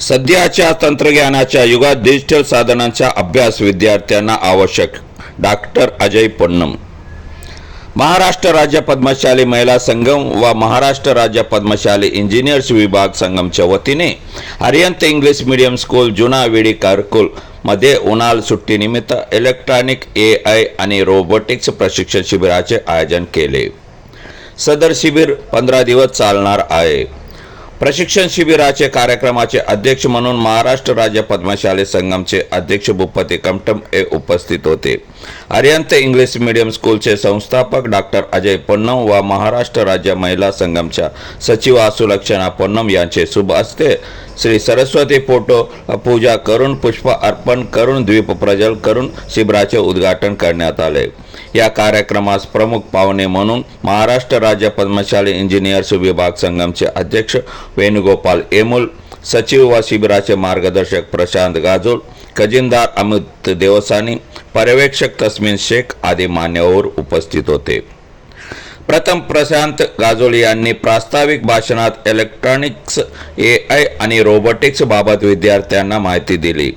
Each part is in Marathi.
सध्याच्या तंत्रज्ञानाच्या युगात डिजिटल साधनांचा अभ्यास विद्यार्थ्यांना आवश्यक. डॉक्टर अजय पन्नम. महाराष्ट्र राज्य पद्मशाली महिला संगम व महाराष्ट्र राज्य पद्मशाली इंजिनियर्स विभाग संगमच्या वतीने हरियंत इंग्लिश मीडियम स्कूल जुना विडी कारकुलमध्ये उन्हाळ सुट्टीनिमित्त इलेक्ट्रॉनिक ए आय आणि रोबोटिक्स प्रशिक्षण शिबिराचे आयोजन केले. सदर शिबिर पंधरा दिवस चालणार आहे. प्रशिक्षण शिबिराचे कार्यक्रमाचे अध्यक्ष म्हणून महाराष्ट्र राज्य पद्मशाली संघमचे अध्यक्ष भूपती कमटम हे उपस्थित होते. अरियंत इंग्लिश मीडियम स्कूलचे संस्थापक डॉक्टर अजय पन्नम व महाराष्ट्र राज्य महिला संगमच्या सचिव सुलक्षणा पन्नम यांचे शुभ असते श्री सरस्वती फोटो पूजा करून पुष्प अर्पण करून द्वीप प्रजल करून शिबिराचे उद्घाटन करण्यात आले. या कार्यक्रमास प्रमुख पाहुणे म्हणून महाराष्ट्र राज्य पद्मशाली इंजिनियर्स विभाग संघमचे अध्यक्ष वेणुगोपाल एमुल सचिव व शिबिराचे मार्गदर्शक प्रशांत गाजोल खजिनदार अमित देवसानी पर्यवेक्षक तस्मिन शेख आदी मान्यवर उपस्थित होते. प्रथम प्रशांत गाजोळी यांनी प्रास्ताविक भाषणात इलेक्ट्रॉनिक्स ए आय आणि रोबोटिक्स बाबत विद्यार्थ्यांना माहिती दिली.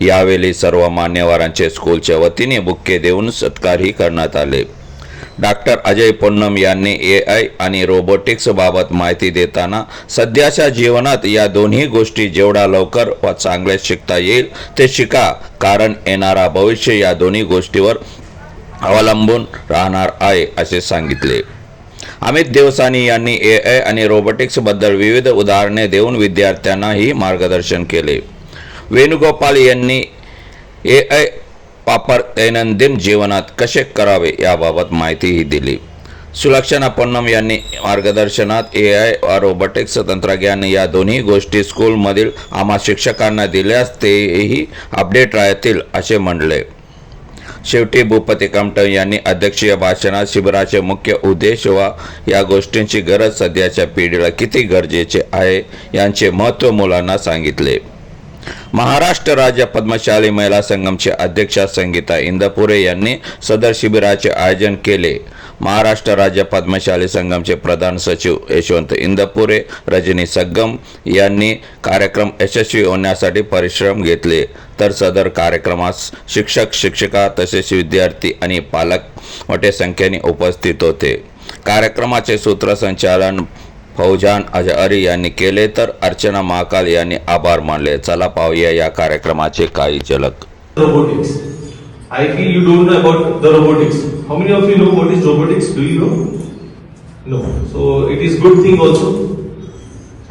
यावेळी सर्व मान्यवरांचे स्कूलच्या वतीने बुक्के देऊन सत्कारही करण्यात आले. डॉक्टर अजय पोन्नम यांनी ए आय आणि रोबोटिक्स बाबत माहिती देताना सध्याच्या जीवनात या दोन्ही गोष्टी जेवढा लवकर व चांगले शिकता येईल ते शिका. कारण येणारा भविष्य या दोन्ही गोष्टीवर अवलंबून राहणार आहे असे सांगितले. अमित देवसानी यांनी ए आय आणि रोबोटिक्सबद्दल विविध उदाहरणे देऊन विद्यार्थ्यांनाही मार्गदर्शन केले. वेणुगोपाल यांनी ए आय वापर दैनंदिन जीवनात कसे करावे याबाबत माहितीही दिली. सुलक्षणा पन्नम यांनी मार्गदर्शनात ए आय व रोबोटिक्स तंत्रज्ञान या दोन्ही गोष्टी स्कूलमधील आम्हा शिक्षकांना दिल्यास तेही अपडेट राहतील असे म्हणले. शेवटी भूपती कमटम यांनी अध्यक्षीय भाषणात शिबिराचे मुख्य उद्देश व या गोष्टींची गरज सध्याच्या पिढीला किती गरजेचे आहे यांचे महत्त्व मुलांना सांगितले. महाराष्ट्र राज्य पद्मशाली महिला संघमचे अध्यक्षा संगीता इंदपुरे यांनी सदर शिबिराचे आयोजन केले. महाराष्ट्र राज्य पद्मशाली संघमचे प्रधान सचिव यशवंत इंदपुरे रजनी सग्गम यांनी कार्यक्रम यशस्वी होण्यासाठी परिश्रम घेतले. तर सदर कार्यक्रमास शिक्षक शिक्षिका तसेच विद्यार्थी आणि पालक मोठ्या संख्येने उपस्थित होते. कार्यक्रमाचे सूत्रसंचालन फौजान अजहरी यांनी केले तर अर्चना महाकाल यांनी आभार मानले. चला पाहूया या कार्यक्रमाचे काही झलक. Robotics I think you don't know about the robotics how many of you know what is robotics do you know no so it is good thing also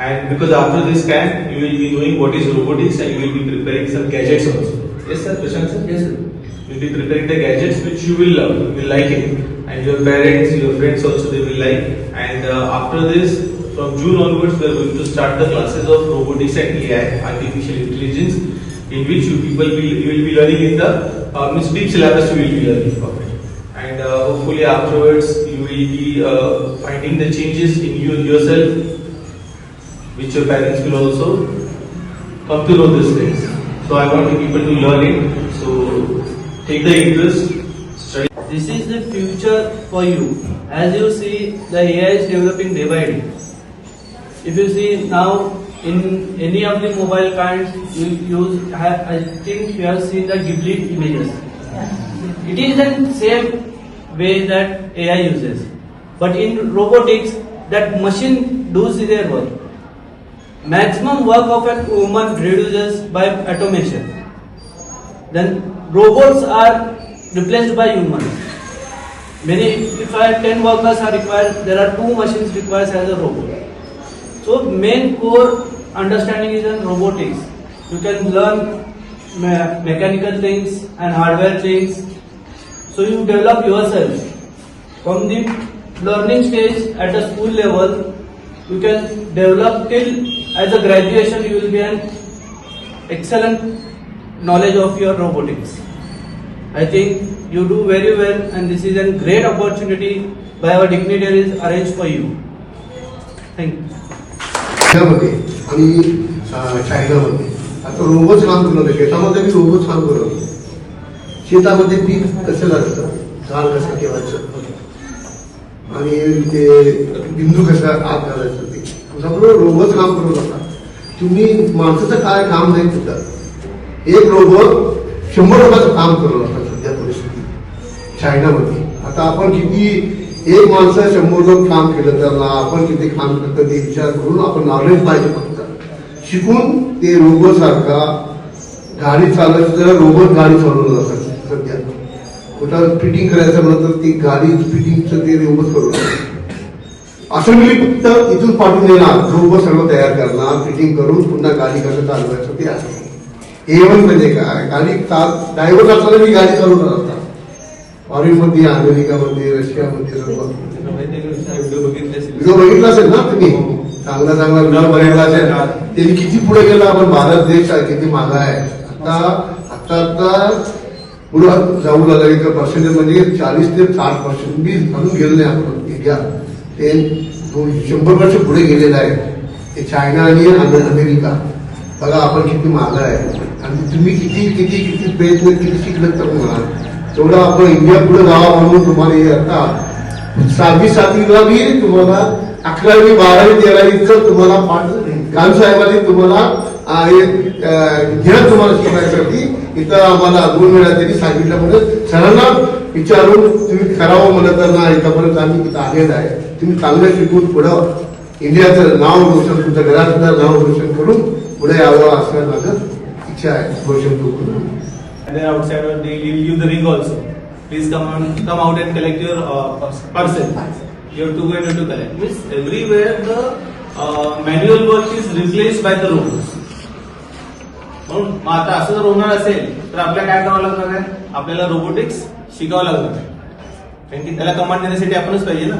and because after this can you will be knowing what is robotics and you will be preparing some gadgets also yes sir Prashant sir yes sir you be preparing the gadgets which you will love you will like it and your parents your friends also they will like and after this from June onwards, we are going to start the classes of robotics and AI, artificial intelligence, in which you people will you will be learning in the uh, means deep syllabus you will be learning of it. And uh, hopefully afterwards you will be uh, finding the changes in you yourself, which your parents will also come to know these things. So I want you people to learn it. So take the interest. This is the future for you. As you see, the AI is developing day by day. If you see now in any of the mobile kinds, you use, have- I think you have seen the Ghibli images. It is the same way that AI uses. But in robotics, that machine does their work. Maximum work of a human reduces by automation. Then robots are replaced by humans. Many, if I have 10 workers are required, there are two machines required as a robot. So main core understanding is in robotics. You can learn me- mechanical things and hardware things. So you develop yourself. From the learning stage at a school level, you can develop till as a graduation you will be an excellent knowledge of your robotics. I think you do very well and this is a great opportunity by our dignitaries arranged for you. Thank you. मध्ये आणि चायनामध्ये. आता रोबोच काम करून होते शेतामध्ये मी रोबोच काम करत शेतामध्ये पीक कसं लागतं? झाड कसं ठेवायचं? आणि ते बिंदू कसा आत घालायचं ते. सगळं रोबोच काम करू होता तुम्ही माणसाचं काय काम नाही तिथं. एक रोबोट शंभर लोकांचं काम करत नका सध्या परिस्थिती चायनामध्ये. आता आपण किती एक माणसं शंभर लोक काम केलं त्यांना आपण किती काम करतो ते विचार करून आपण नॉलेज पाहिजे फक्त. शिकून ते रोबोट सारखा गाडी चालवायची तर रोबोट गाडी चालवलं जातात सध्या. कुठं फिटिंग करायचं म्हणलं तर ती गाडी फिटिंगचं ते रोबोट करून असेंब्ली फक्त इथून पाठवून देणार रोबोट सर्व तयार करणार फिटिंग करून पुन्हा गाडी कसं चालवायचं ते आहे. एवन म्हणजे काय? गाडी ड्रायव्हर असताना मी गाडी चालवणार असतात. फॉरेनमध्ये अमेरिकामध्ये रशियामध्ये व्हिडिओ बघितले असेल. व्हिडिओ बघितला असेल ना तुम्ही? चांगला चांगला व्हिडिओ बघितला असेल. त्यांनी किती पुढे गेला? आपण भारत देश आहे किती मागा आहे. आता आता आता पुढं जाऊ लागला. एक पर्सेंटेज म्हणजे चाळीस ते साठ पर्सेंट मी अजून गेलो नाही आपण. इंडिया ते दोन- शंभर वर्ष पुढे गेलेलं आहे. ते चायना आणि अमे- अमेरिका. बघा आपण किती मागा आहे. आणि तुम्ही किती किती किती प्रयत्न किती शिकलं तर म्हणा तेवढं आपण इंडिया पुढे जावा म्हणून तुम्हाला हे आता सहावी सातवीला बी तुम्हाला अकरावी बारावी तेरावीचं तुम्हाला पाठ कालसाहेबांनी तुम्हाला घेणं तुम्हाला शिकण्यासाठी. इथं आम्हाला दोन वेळा त्यांनी सांगितलं म्हणजे सरांना विचारून तुम्ही करावं म्हणत ना इथंपर्यंत आम्ही इथं आलेलं आहे. तुम्ही चांगलं शिकून पुढं इंडियाचं नाव रोशन तुमच्या घरातलं नाव रोशन करून पुढे यावं असं माझं इच्छा आहे रोशन करून And then outside of they will give the ring also. Please come on, come out and collect your uh, parcel. You have to go and you have to collect. Means everywhere the uh, manual work is replaced by the robots. म्हणून मग आता असं जर होणार असेल तर आपल्याला काय करावं लागणार आहे आपल्याला रोबोटिक्स शिकावं लागणार आहे कारण की त्याला कमांड देण्यासाठी आपणच पाहिजे ना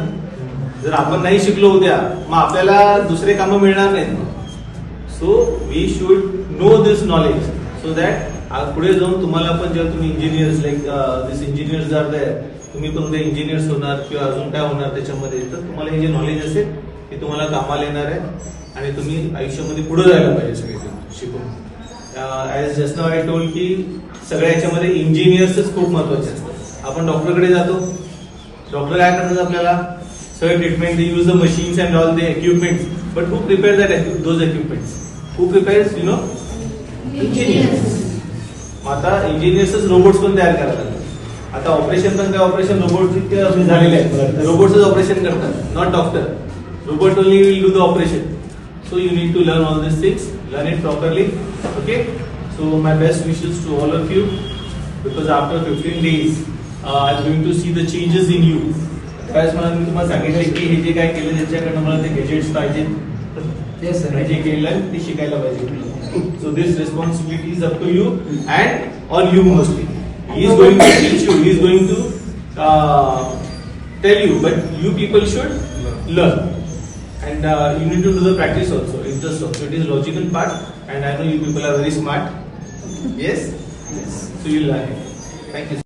जर आपण नाही शिकलो उद्या मग आपल्याला दुसरे कामं मिळणार नाहीत so we should know this knowledge so that पुढे जाऊन तुम्हाला पण जेव्हा तुम्ही engineers like this engineers are तुम्ही पण उद्या इंजिनियर्स होणार किंवा अजून काय होणार त्याच्यामध्ये तर तुम्हाला हे जे नॉलेज असेल ते तुम्हाला कामाला येणार आहे आणि तुम्ही आयुष्यामध्ये पुढे जायला पाहिजे सगळे शिकून. As just now I told की सगळ्या याच्यामध्ये इंजिनियर्सच खूप महत्त्वाचे असतात आपण डॉक्टरकडे जातो. डॉक्टर काय करतात आपल्याला? सगळे treatment they use the machines and all the equipments but who prepare that those equipments who prepares you know engineers आता इंजिनियर्सच रोबोट्स पण तयार करतात आता ऑपरेशन पण काय ऑपरेशन रोबोट झालेले आहेत रोबोट्सच ऑपरेशन करतात not doctor robot only will do the operation So you need to learn all these things, learn it properly. Okay. So my best wishes to all of you, because after 15 days, uh, I'm going to see the changes in you. त्यावेळेस मला मी तुम्हाला सांगितलं की हे जे काय केलं त्याच्याकडनं मला ते गॅजेट्स पाहिजे Yes, sir. आणि जे केलं ते शिकायला पाहिजे So this responsibility is up to you and or you mostly. He is going to teach you, he is going to uh, tell you, but you people should learn. And uh, you need to do the practice also, It's also. It is logical part and I know you people are very smart. Yes? Yes. So you learn it. Thank you.